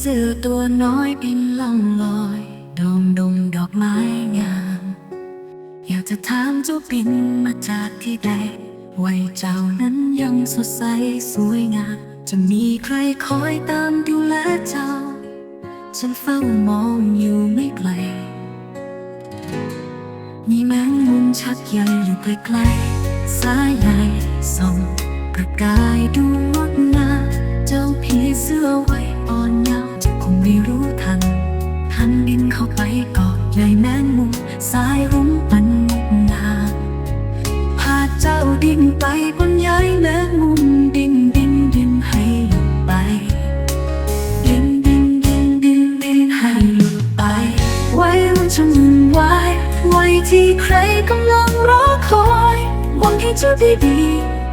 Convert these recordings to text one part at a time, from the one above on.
เสื้อตัวน้อยบินล่องลอยดมดมดอกไม้งาม อยากจะถามเจ้าบินมาจากที่ใดไว้เจ้านั้นยังสดใสสวยงาม จะมีใครคอยตามดูแลเจ้า ฉันเฝ้ามองอยู่ไม่ไกลมีแมงมุมชักใหญ่อยู่ใกล้ๆสายใหญ่ส่องประกายดูงดงามเจ้าผีเสื้อไว้อ่อนยา ไม่รู้ทันทันบินเข้าไปกอดใยแมงมุมสายรุ้งปันงดงามพาเจ้าดินไปบนใยแมงมุมดินดินดินให้หลุดไป ดินดินดินดินดินให้หลุดไป ไว้วันฉันไว้ไว้ที่ใครกำลังรอคอยหวังให้เจ้าด้ดี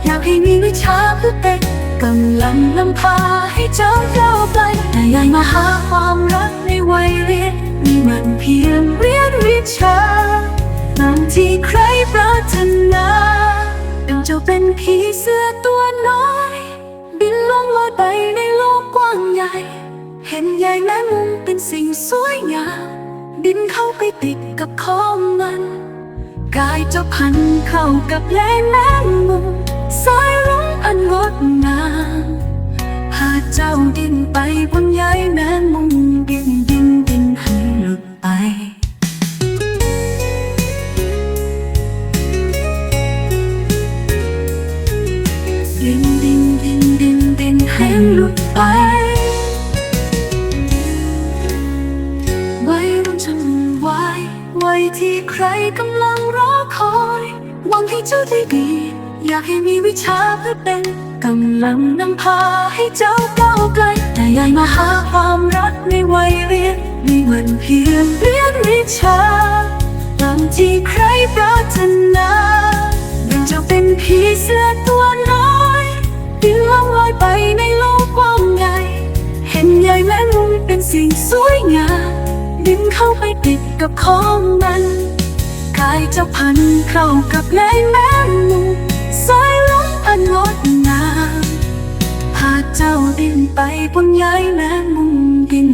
อยากให้มีวิชาเพื่อเป็น กำลังนำพาให้เจ้าก้าไปแต่ยากมาหาความรักในวัยเรียนนี่มันเพียงเรียนวิชาตามที่ใครปรารถนาเป็นเจ้าเป็นผีเสื้อตัวน้อย บินล่องลอยไปในโลกกว้างใหญ่ เห็นใยแมงมุมเป็นสิ่งสวยงามบินเข้าไปติดกับของมัน กายเจ้าพันเข้ากับแรงแมงมุมสาย เจ้าดินไปบนใยแมงมุมบินดินดินให้หลุดไปดินดินดินดินดินให้หลุดไปไว้รุ่นฉันไว้ไว้ที่ใครกำลังรอคอยหวังให้เจ้าได้ดี อยากให้มีวิชาเพื่อเป็นกำลังนำพาให้เจ้า ก้าวไกลแต่อยมาหาความรักในวัยเรียนมีวันเพียงเรียนวิชาตามที่ใครปรารถนาอยาจะเป็นผีเสื้อตัวน้อยบินล่องลอยไปในโลกกว้างใหญ่เห็นใยแมงมุมเป็นสิ่งสวยงามบินเข้าไปติดกับของมันกายเจะพันเข้ากับใยแมง ไปบนย้ายแมงมุมดิน